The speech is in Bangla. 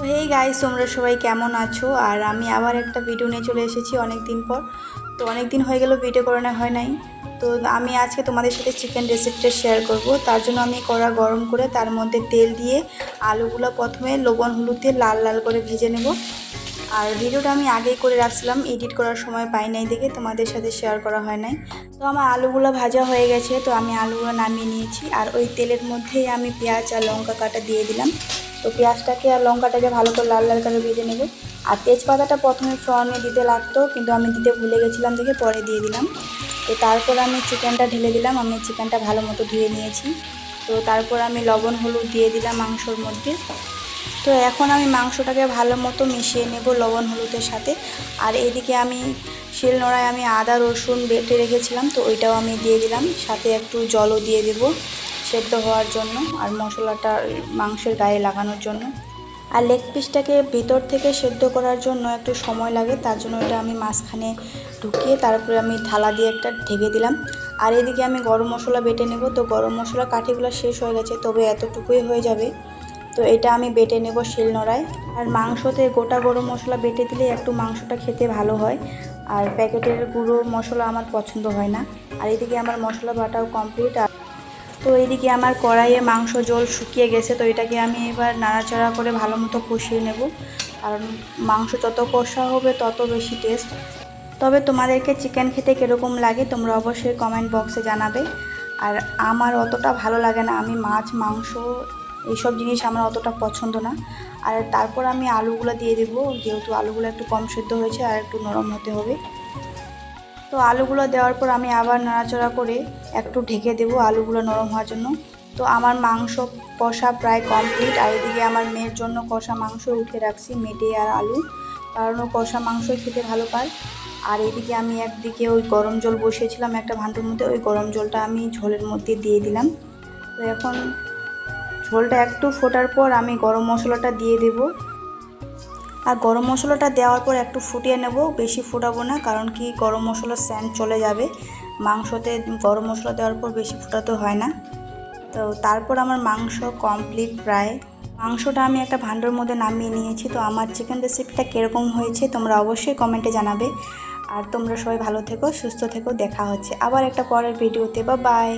তো হেই গাইস তোমরা সবাই কেমন আছো? আর আমি আবার একটা ভিডিও নিয়ে চলে এসেছি অনেক দিন পর। তো অনেক দিন হয়ে গেল ভিডিও করানো হয় নাই। তো আমি আজকে তোমাদের সাথে চিকেন রেসিপিটা শেয়ার করব। তার জন্য আমি কড়া গরম করে তার মধ্যে তেল দিয়ে আলুগুলো প্রথমে লবণ, হলুদ দিয়ে লাল লাল করে ভেজে নেব। আর ভিডিওটা আমি আগেই করে রাখছিলাম এডিট করার সময় পাই নাই দেখে তোমাদের সাথে শেয়ার করা হয় নাই। তো আমার আলুগুলো ভাজা হয়ে গেছে, তো আমি আলুগুলো নামিয়ে নিয়েছি। আর ওই তেলের মধ্যেই আমি পেঁয়াজ আর লঙ্কা কাটা দিয়ে দিলাম। তো পেঁয়াজটাকে আর লঙ্কাটাকে ভালো করে লাল লাল করে ভেজে নেব। আর তেজপাতাটা প্রথমে ফ্রনে দিতে লাগতো, কিন্তু আমি দিতে ভুলে গেছিলাম দেখে পরে দিয়ে দিলাম। তো তারপর আমি চিকেনটা ঢেলে দিলাম, আমি চিকেনটা ভালো মতো ধুয়ে নিয়েছি। তো তারপর আমি লবণ, হলুদ দিয়ে দিলাম মাংসর মধ্যে। তো এখন আমি মাংসটাকে ভালো মতো মিশিয়ে নেব লবণ, হলুদের সাথে। আর এদিকে আমি শিল নোড়ায় আমি আদা, রসুন বেটে রেখেছিলাম, তো ওইটাও আমি দিয়ে দিলাম। সাথে একটু জলও দিয়ে দেবো। সেদ্ধ হওয়ার জন্য আর মশলাটা মাংসের গায়ে লাগানোর জন্য। আর লেগ পিসটাকে ভিতর থেকে সেদ্ধ করার জন্য একটু সময় লাগে, তার জন্য এটা আমি মাঝখানে ঢুকিয়ে তারপরে আমি থালা দিয়ে একটা ঢেকে দিলাম। আর এদিকে আমি গরম মশলা বেটে নেব। তো গরম মশলা কাঠিগুলো শেষ হয়ে গেছে, তবে এতটুকুই হয়ে যাবে। তো এটা আমি বেটে নেব শিলনোড়ায়। আর মাংসতে গোটা গরম মশলা বেটে দিলে একটু মাংসটা খেতে ভালো হয়। আর প্যাকেটের গুঁড়ো মশলা আমার পছন্দ হয় না। আর এদিকে আমার মশলা বাটাও কমপ্লিট, আর তো এইদিকে আমার কড়াইয়ে মাংস জল শুকিয়ে গেছে, তো এটাকে আমি এবার নাড়াচাড়া করে ভালো মতো কষিয়ে নেব। কারণ মাংস যত কষা হবে, তত বেশি টেস্ট তবে তোমাদেরকে চিকেন খেতে কীরকম লাগে, তোমরা অবশ্যই কমেন্ট বক্সে জানাবে। আর আমার অতটা ভালো লাগে না, আমি মাছ, মাংস, এইসব জিনিস আমার অতটা পছন্দ না। আর তারপর আমি আলুগুলো দিয়ে দেবো, যেহেতু আলুগুলো একটু কম সেদ্ধ হয়েছে, আর একটু নরম হতে হবে। তো আলুগুলো দেওয়ার পর আমি আবার নাড়াচাড়া করে একটু ঢেকে দেবো আলুগুলো নরম হওয়ার জন্য। তো আমার মাংস কষা প্রায় কমপ্লিট। আর এদিকে আমার মেয়ের জন্য কষা মাংস উঠে রাখছি, মেটে আর আলু। কারণ ও কষা মাংসই খেতে ভালো পায়। আর এদিকে আমি একদিকে ওই গরম জল বসিয়েছিলাম একটা ভাঁটোর মধ্যে, ওই গরম জলটা আমি ঝোলের মধ্যে দিয়ে দিলাম। তো এখন ঝোলটা একটু ফোটার পর আমি গরম মশলাটা দিয়ে দেবো। আর গরম মশলাটা দেওয়ার পর একটু ফুটিয়ে নেব, বেশি ফুটাবো না, কারণ কি গরম মশলার স্যান্ড চলে যাবে। মাংসতে গরম মশলা দেওয়ার পর বেশি ফুটাতে হয় না। তো তারপর আমার মাংস কমপ্লিট প্রায়। মাংসটা আমি একটা ভাণ্ডার মধ্যে নামিয়ে নিয়েছি, তো আমার চিকেন রেসিপিটা কীরকম হয়েছে তোমরা অবশ্যই কমেন্টে জানাবে। আর তোমরা সবাই ভালো থেকো, সুস্থ থেকো, দেখা হচ্ছে আবার একটা পরের ভিডিওতে বা বাই